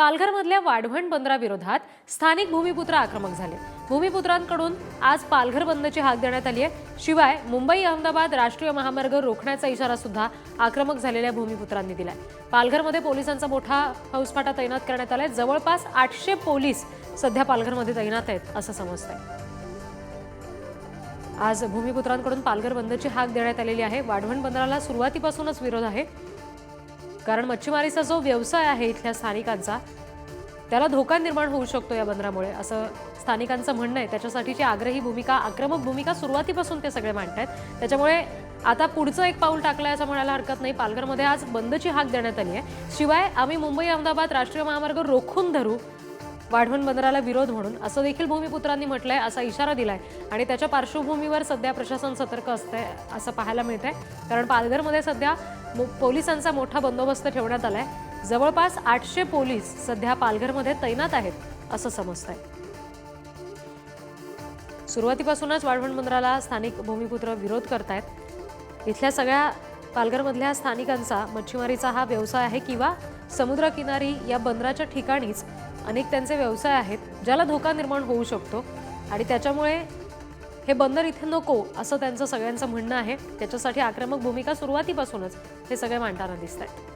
पालघरमधल्या वाढवण बंदराविरोधात स्थानिक भूमिपुत्र आक्रमक झाले. भूमिपुत्रांकडून आज पालघर बंदची हाक देण्यात आली आहे. शिवाय मुंबई अहमदाबाद राष्ट्रीय महामार्ग रोखण्याचा इशारा सुद्धा आक्रमक झालेल्या भूमिपुत्रांनी दिलाय. पालघरमध्ये पोलिसांचा मोठा फौजफाटा तैनात करण्यात आलाय. जवळपास आठशे पोलीस सध्या पालघरमध्ये तैनात आहेत असं समजतंय. आज भूमिपुत्रांकडून पालघर बंदची हाक देण्यात आलेली आहे. वाढवण बंदराला सुरुवातीपासूनच विरोध आहे. कारण मच्छीमारीचा जो व्यवसाय आहे इथल्या स्थानिकांचा त्याला धोका निर्माण होऊ शकतो या बंदरामुळे असं स्थानिकांचं म्हणणं आहे. त्याच्यासाठीची आग्रही भूमिका आक्रमक भूमिका सुरुवातीपासून ते सगळे मांडतायत. त्याच्यामुळे आता पुढचं एक पाऊल टाकलं असं म्हणायला हरकत नाही. पालघरमध्ये आज बंदची हाक देण्यात आली आहे. शिवाय आम्ही मुंबई अहमदाबाद राष्ट्रीय महामार्ग रोखून धरू वाढवण बंदराला विरोध म्हणून. असं देखील भूमिपुत्रांनी म्हटलंय असा इशारा दिलाय. आणि त्याच्या पार्श्वभूमीवर सध्या प्रशासन सतर्क असतंय असं पाहायला मिळतंय. कारण पालघरमध्ये सध्या पोलिसांचा मोठा बंदोबस्त ठेवण्यात आलाय. जवळपास आठशे पोलीस सध्या पालघरमध्ये तैनात आहेत असं समजतंय. सुरुवातीपासूनच वाढवण बंदराला स्थानिक भूमिपुत्र विरोध करतायत. इथल्या सगळ्या पालघरमधल्या स्थानिकांचा मच्छीमारीचा हा व्यवसाय आहे किंवा समुद्रकिनारी या बंदराच्या ठिकाणीच अनेक त्यांचे व्यवसाय आहेत ज्याला धोका निर्माण होऊ शकतो आणि त्याच्यामुळे हे बंदर इथे नको असं त्यांचं सगळ्यांचं म्हणणं आहे त्याच्यासाठी आक्रमक भूमिका सुरुवातीपासूनच हे सगळे मांडताना दिसत आहेत